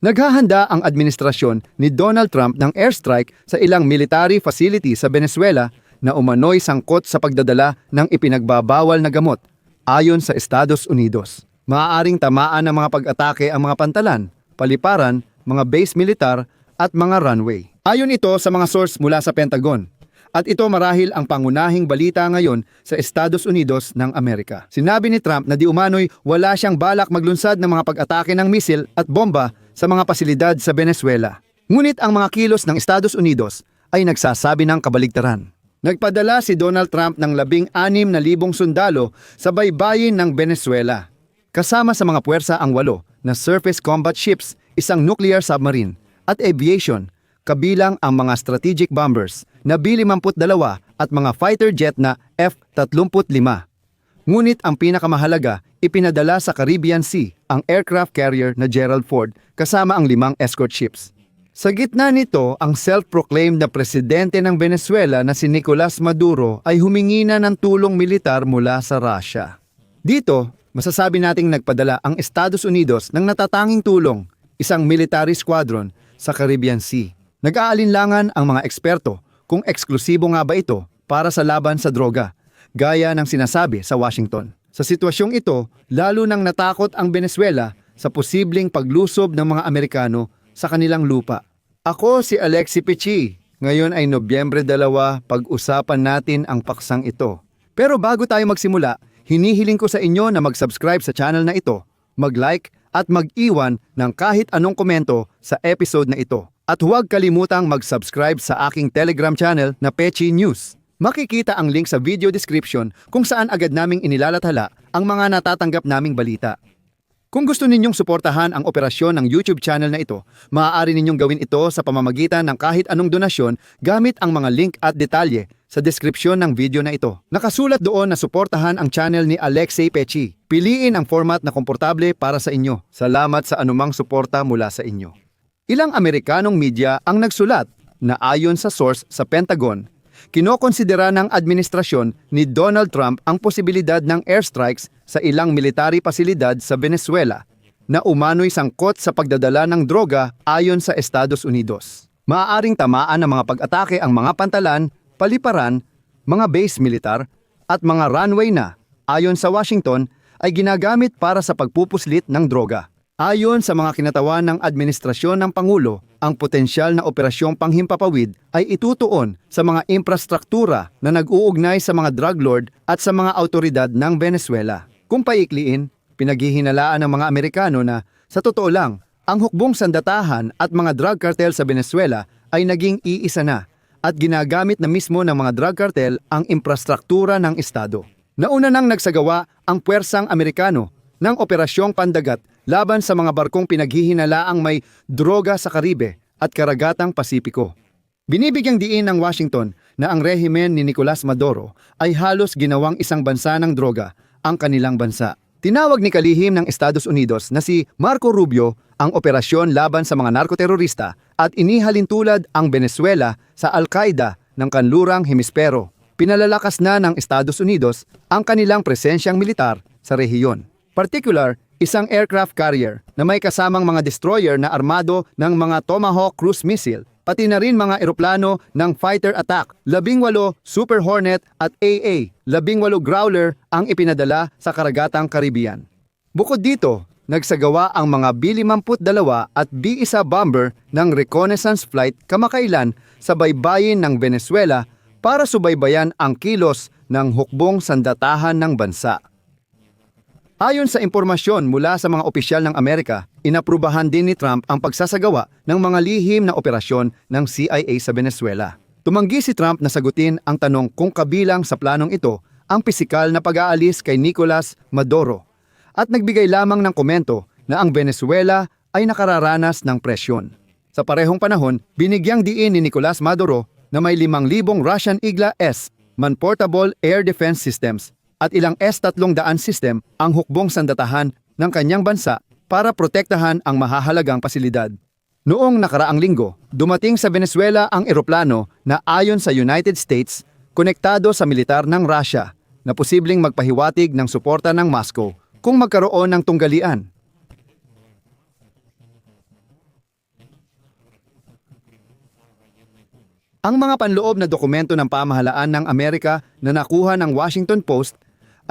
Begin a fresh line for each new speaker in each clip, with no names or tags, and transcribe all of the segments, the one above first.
Naghahanda ang administrasyon ni Donald Trump ng airstrike sa ilang military facility sa Venezuela na umano'y sangkot sa pagdadala ng ipinagbabawal na gamot ayon sa Estados Unidos. Maaaring tamaan ng mga pag-atake ang mga pantalan, paliparan, mga base militar at mga runway. Ayon ito sa mga source mula sa Pentagon. At ito marahil ang pangunahing balita ngayon sa Estados Unidos ng Amerika. Sinabi ni Trump na di umano'y wala siyang balak maglunsad ng mga pag-atake ng misil at bomba sa mga pasilidad sa Venezuela. Ngunit ang mga kilos ng Estados Unidos ay nagsasabi ng kabaligtaran. Nagpadala si Donald Trump ng labing anim na libong sundalo sa baybayin ng Venezuela. Kasama sa mga puwersa ang walo na surface combat ships, isang nuclear submarine, at aviation, kabilang ang mga strategic bombers na B-52 at mga fighter jet na F-35. Ngunit ang pinakamahalaga, ipinadala sa Caribbean Sea ang aircraft carrier na Gerald Ford kasama ang limang escort ships. Sa gitna nito, ang self-proclaimed na presidente ng Venezuela na si Nicolas Maduro ay humingi na ng tulong militar mula sa Russia. Dito, masasabi nating nagpadala ang Estados Unidos ng natatanging tulong, isang military squadron sa Caribbean Sea. Nag-aalinlangan ang mga eksperto kung eksklusibo nga ba ito para sa laban sa droga, gaya ng sinasabi sa Washington. Sa sitwasyong ito, lalo nang natakot ang Venezuela sa posibleng paglusob ng mga Amerikano sa kanilang lupa. Ako si Alexi Pichi. Ngayon ay Nobyembre 2, pag-usapan natin ang paksang ito. Pero bago tayo magsimula, hinihiling ko sa inyo na mag-subscribe sa channel na ito, mag-like at mag-iwan ng kahit anong komento sa episode na ito. At huwag kalimutang mag-subscribe sa aking Telegram channel na Pechi News. Makikita ang link sa video description kung saan agad naming inilalathala ang mga natatanggap naming balita. Kung gusto ninyong suportahan ang operasyon ng YouTube channel na ito, maaari ninyong gawin ito sa pamamagitan ng kahit anong donasyon gamit ang mga link at detalye sa deskripsyon ng video na ito. Nakasulat doon na suportahan ang channel ni Alexei Pechi. Piliin ang format na komportable para sa inyo. Salamat sa anumang suporta mula sa inyo. Ilang Amerikanong media ang nagsulat na ayon sa source sa Pentagon, kinokonsidera ng administrasyon ni Donald Trump ang posibilidad ng airstrikes sa ilang military pasilidad sa Venezuela na umano'y sangkot sa pagdadala ng droga ayon sa Estados Unidos. Maaaring tamaan ng mga pag-atake ang mga pantalan, paliparan, mga base militar at mga runway na, ayon sa Washington, ay ginagamit para sa pagpupuslit ng droga. Ayon sa mga kinatawan ng administrasyon ng Pangulo, ang potensyal na operasyong panghimpapawid ay itutuon sa mga infrastruktura na nag-uugnay sa mga drug lord at sa mga autoridad ng Venezuela. Kung paikliin, pinaghihinalaan ng mga Amerikano na sa totoo lang, ang hukbong sandatahan at mga drug cartel sa Venezuela ay naging iisa na at ginagamit na mismo ng mga drug cartel ang infrastruktura ng Estado. Nauna nang nagsagawa ang puwersang Amerikano ng operasyong pandagat laban sa mga barkong pinaghihinalaang may droga sa Karibe at karagatang Pasipiko. Binibigyang diin ng Washington na ang rehimen ni Nicolas Maduro ay halos ginawang isang bansa ng droga ang kanilang bansa. Tinawag ni kalihim ng Estados Unidos na si Marco Rubio ang operasyon laban sa mga narkoterorista at inihalin tulad ang Venezuela sa Al-Qaeda ng kanlurang hemispero. Pinalalakas na ng Estados Unidos ang kanilang presensyang militar sa rehiyon. Particular, isang aircraft carrier na may kasamang mga destroyer na armado ng mga Tomahawk cruise missile, pati na rin mga eroplano ng fighter attack, labing walo Super Hornet at AA, labing walo Growler ang ipinadala sa karagatang Caribbean. Bukod dito, nagsagawa ang mga B-52 at B-1 bomber ng reconnaissance flight kamakailan sa baybayin ng Venezuela para subaybayan ang kilos ng hukbong sandatahan ng bansa. Ayon sa impormasyon mula sa mga opisyal ng Amerika, inaprubahan din ni Trump ang pagsasagawa ng mga lihim na operasyon ng CIA sa Venezuela. Tumanggi si Trump na sagutin ang tanong kung kabilang sa planong ito ang pisikal na pag-aalis kay Nicolas Maduro at nagbigay lamang ng komento na ang Venezuela ay nakararanas ng presyon. Sa parehong panahon, binigyang diin ni Nicolas Maduro na may 5,000 Russian Igla-S man-portable air defense systems at ilang S-300 system ang hukbong sandatahan ng kanyang bansa para protektahan ang mahahalagang pasilidad. Noong nakaraang linggo, dumating sa Venezuela ang eroplano na ayon sa United States konektado sa militar ng Russia na posibleng magpahiwatig ng suporta ng Moscow kung magkaroon ng tunggalian. Ang mga panloob na dokumento ng pamahalaan ng Amerika na nakuha ng Washington Post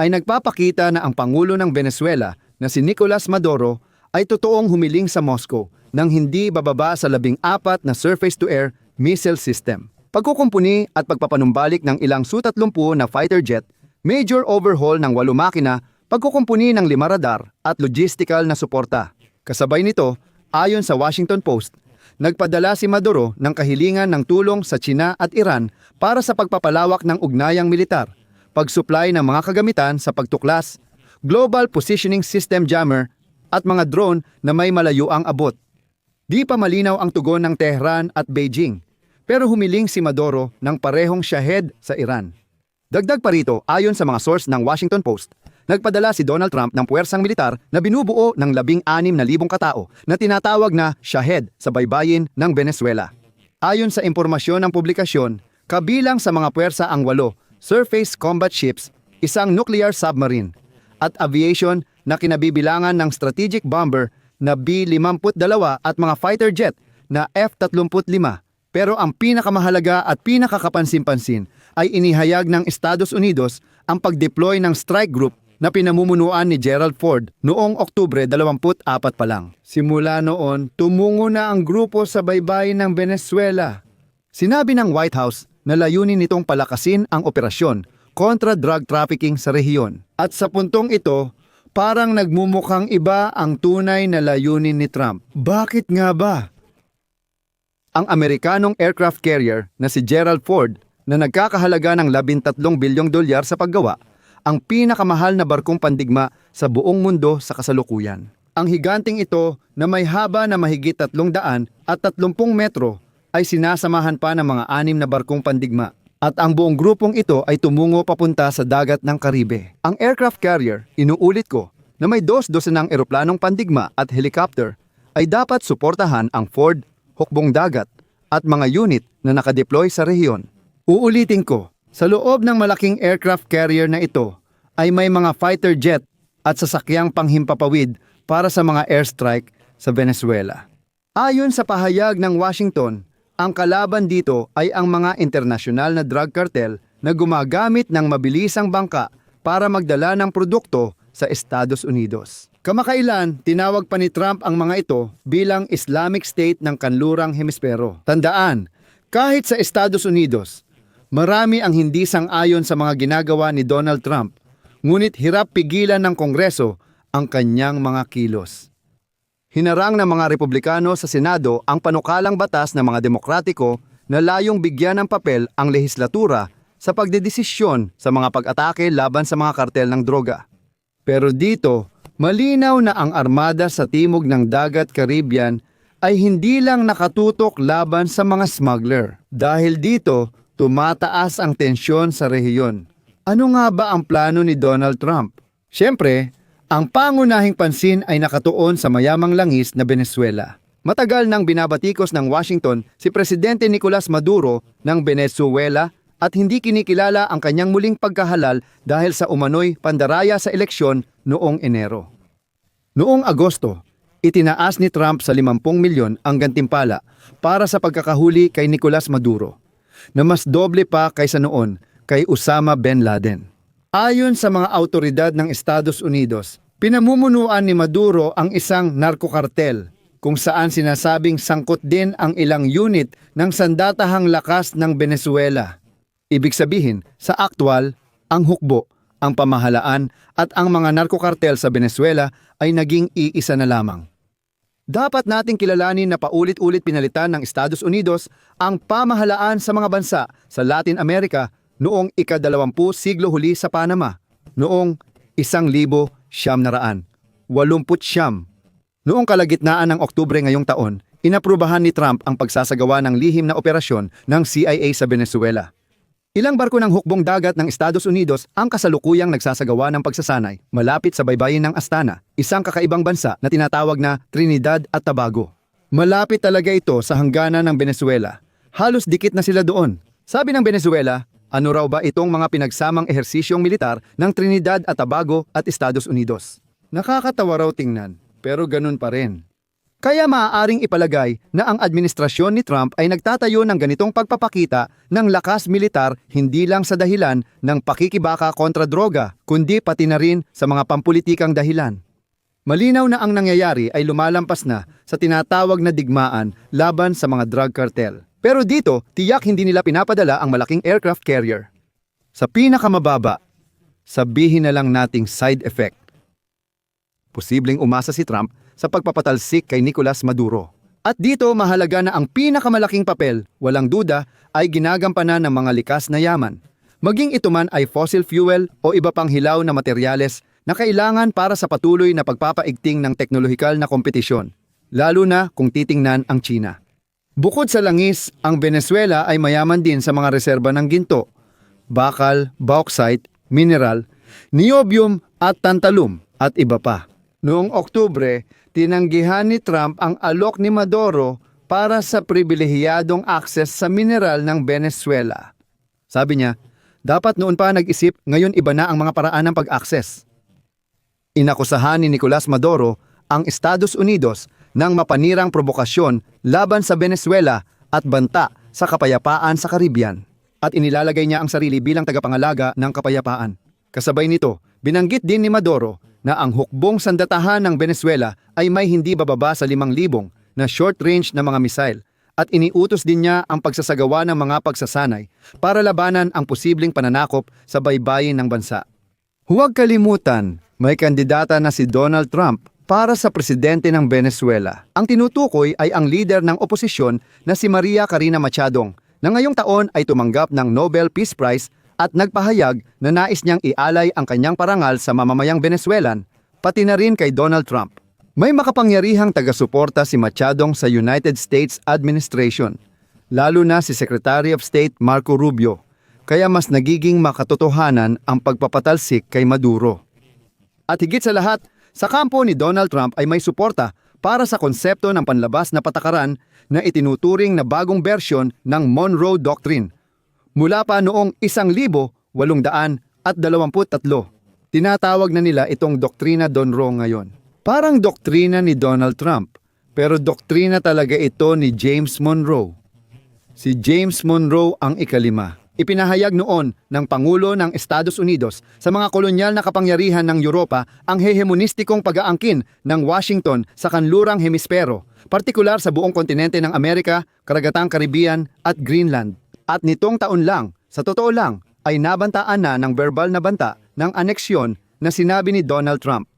ay nagpapakita na ang Pangulo ng Venezuela na si Nicolas Maduro ay totoong humiling sa Moscow nang hindi bababa sa labing apat na surface-to-air missile system. Pagkukumpuni at pagpapanumbalik ng ilang Su-30 na fighter jet, major overhaul ng walo makina, pagkukumpuni ng lima radar at logistical na suporta. Kasabay nito, ayon sa Washington Post, nagpadala si Maduro ng kahilingan ng tulong sa China at Iran para sa pagpapalawak ng ugnayang militar, pagsupply ng mga kagamitan sa pagtuklas, global positioning system jammer at mga drone na may malayuang abot. Di pa malinaw ang tugon ng Tehran at Beijing, pero humiling si Maduro ng parehong shahed sa Iran. Dagdag pa rito, ayon sa mga source ng Washington Post, nagpadala si Donald Trump ng puwersang militar na binubuo ng labing-anim na libong katao na tinatawag na Shahed sa baybayin ng Venezuela. Ayon sa impormasyon ng publikasyon, kabilang sa mga puwersa ang walo, surface combat ships, isang nuclear submarine, at aviation na kinabibilangan ng strategic bomber na B-52 at mga fighter jet na F-35 pero ang pinakamahalaga at pinakakapansin-pansin ay inihayag ng Estados Unidos ang pag-deploy ng strike group na pinamumunuan ni Gerald Ford noong Oktubre 24 pa lang. Simula noon, tumungo na ang grupo sa baybayin ng Venezuela. Sinabi ng White House na layunin nitong palakasin ang operasyon kontra drug trafficking sa rehiyon. At sa puntong ito, parang nagmumukhang iba ang tunay na layunin ni Trump. Bakit nga ba? ang Amerikanong aircraft carrier na si Gerald Ford na nagkakahalaga ng 13 bilyong dolyar sa paggawa, ang pinakamahal na barkong pandigma sa buong mundo sa kasalukuyan. Ang higanting ito na may haba na mahigit 300 at 30 metro ay sinasamahan pa ng mga anim na barkong pandigma at ang buong grupong ito ay tumungo papunta sa dagat ng Karibe. Ang aircraft carrier, inuulit ko, na may dos dosenang eroplanong pandigma at helicopter ay dapat suportahan ang Ford hukbong dagat at mga unit na nakadeploy sa rehiyon. Uulitin ko, sa loob ng malaking aircraft carrier na ito ay may mga fighter jet at sasakyang panghimpapawid para sa mga airstrike sa Venezuela. Ayon sa pahayag ng Washington, ang kalaban dito ay ang mga internasyonal na drug cartel na gumagamit ng mabilisang bangka para magdala ng produkto sa Estados Unidos. Kamakailan, tinawag pa ni Trump ang mga ito bilang Islamic State ng kanlurang hemispero. Tandaan, kahit sa Estados Unidos, marami ang hindi sang-ayon sa mga ginagawa ni Donald Trump, ngunit hirap pigilan ng Kongreso ang kanyang mga kilos. Hinarang ng mga Republikano sa Senado ang panukalang batas ng mga Demokratiko na layong bigyan ng papel ang lehislatura sa pagdedesisyon sa mga pag-atake laban sa mga kartel ng droga. Pero dito, malinaw na ang armada sa timog ng dagat Caribbean ay hindi lang nakatutok laban sa mga smuggler. Dahil dito, tumataas ang tensyon sa rehiyon. Ano nga ba ang plano ni Donald Trump? Siyempre, ang pangunahing pansin ay nakatuon sa mayamang langis na Venezuela. Matagal nang binabatikos ng Washington si Presidente Nicolas Maduro ng Venezuela at hindi kinikilala ang kanyang muling pagkahalal dahil sa umano'y pandaraya sa eleksyon noong Enero. Noong Agosto, itinaas ni Trump sa 50 milyon ang gantimpala para sa pagkakahuli kay Nicolas Maduro, na mas doble pa kaysa noon kay Osama Bin Laden. Ayon sa mga autoridad ng Estados Unidos, pinamumunuan ni Maduro ang isang narkokartel kung saan sinasabing sangkot din ang ilang unit ng sandatahang lakas ng Venezuela. Ibig sabihin, sa aktwal, ang hukbo, ang pamahalaan at ang mga narkokartel sa Venezuela ay naging iisa na lamang. Dapat nating kilalanin na paulit-ulit pinalitan ng Estados Unidos ang pamahalaan sa mga bansa sa Latin America noong ikadalawampu siglo huli sa Panama, noong isang libo siyam na raan, walumput siyam. Noong kalagitnaan ng Oktubre ngayong taon, inaprubahan ni Trump ang pagsasagawa ng lihim na operasyon ng CIA sa Venezuela. Ilang barko ng hukbong dagat ng Estados Unidos ang kasalukuyang nagsasagawa ng pagsasanay malapit sa baybayin ng Astana, isang kakaibang bansa na tinatawag na Trinidad at Tobago. Malapit talaga ito sa hangganan ng Venezuela. Halos dikit na sila doon. Sabi ng Venezuela, ano raw ba itong mga pinagsamang ehersisyong militar ng Trinidad at Tobago at Estados Unidos? Nakakatawa raw tingnan, pero ganun pa rin. Kaya maaaring ipalagay na ang administrasyon ni Trump ay nagtatayo ng ganitong pagpapakita ng lakas militar hindi lang sa dahilan ng pakikibaka kontra droga, kundi pati na rin sa mga pampulitikang dahilan. Malinaw na ang nangyayari ay lumalampas na sa tinatawag na digmaan laban sa mga drug cartel. Pero dito, tiyak hindi nila pinapadala ang malaking aircraft carrier. Sa pinakamababa, sabihin na lang nating side effect. Posibleng umasa si Trump sa pagpapatalsik kay Nicolas Maduro. At dito mahalaga na ang pinakamalaking papel, walang duda, ay ginagampanan ng mga likas na yaman. Maging ito man ay fossil fuel o iba pang hilaw na materyales na kailangan para sa patuloy na pagpapaigting ng teknolohikal na kompetisyon, lalo na kung titingnan ang China. Bukod sa langis, ang Venezuela ay mayaman din sa mga reserba ng ginto, bakal, bauxite, mineral, niobium at tantalum at iba pa. Noong Oktubre, tinanggihan ni Trump ang alok ni Maduro para sa pribilehiyadong access sa mineral ng Venezuela. Sabi niya, dapat noon pa nag-isip, ngayon iba na ang mga paraan ng pag-access. Inakusahan ni Nicolas Maduro ang Estados Unidos ng mapanirang provokasyon laban sa Venezuela at banta sa kapayapaan sa Caribbean. At inilalagay niya ang sarili bilang tagapangalaga ng kapayapaan. Kasabay nito, binanggit din ni Maduro na ang hukbong sandatahan ng Venezuela ay may hindi bababa sa 5,000 na short-range na mga misail at iniutos din niya ang pagsasagawa ng mga pagsasanay para labanan ang posibleng pananakop sa baybayin ng bansa. Huwag kalimutan, may kandidata na si Donald Trump para sa presidente ng Venezuela. Ang tinutukoy ay ang leader ng oposisyon na si Maria Corina Machadong na ngayong taon ay tumanggap ng Nobel Peace Prize at nagpahayag na nais niyang ialay ang kanyang parangal sa mamamayang Venezuelan, pati na rin kay Donald Trump. May makapangyarihang taga-suporta si Machadong sa United States Administration, lalo na si Secretary of State Marco Rubio, kaya mas nagiging makatotohanan ang pagpapatalsik kay Maduro. At higit sa lahat, sa kampo ni Donald Trump ay may suporta para sa konsepto ng panlabas na patakaran na itinuturing na bagong bersyon ng Monroe Doctrine. Mula pa noong 1823, tinatawag na nila itong Doktrina Donroe ngayon. Parang doktrina ni Donald Trump, pero doktrina talaga ito ni James Monroe. Si James Monroe ang ikalima. Ipinahayag noon ng Pangulo ng Estados Unidos sa mga kolonyal na kapangyarihan ng Europa ang hehemonistikong pag-aangkin ng Washington sa kanlurang hemispero, partikular sa buong kontinente ng Amerika, Karagatang Caribbean at Greenland. At nitong taon lang, sa totoo lang, ay nabantaan na ng verbal na banta ng aneksyon na sinabi ni Donald Trump.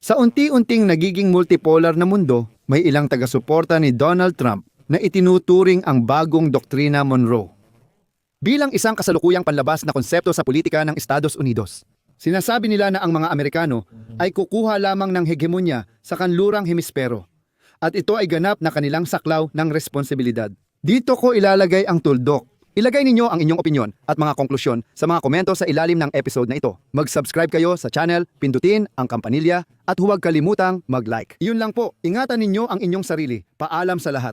Sa unti-unting nagiging multipolar na mundo, may ilang taga-suporta ni Donald Trump na itinuturing ang bagong doktrina Monroe bilang isang kasalukuyang panlabas na konsepto sa politika ng Estados Unidos. Sinasabi nila na ang mga Amerikano ay kukuha lamang ng hegemonya sa kanlurang hemispero at ito ay ganap na kanilang saklaw ng responsibilidad. Dito ko ilalagay ang tuldok. Ilagay ninyo ang inyong opinyon at mga konklusyon sa mga komento sa ilalim ng episode na ito. Mag-subscribe kayo sa channel, pindutin ang kampanilya at huwag kalimutang mag-like. Yun lang po, ingatan ninyo ang inyong sarili. Paalam sa lahat.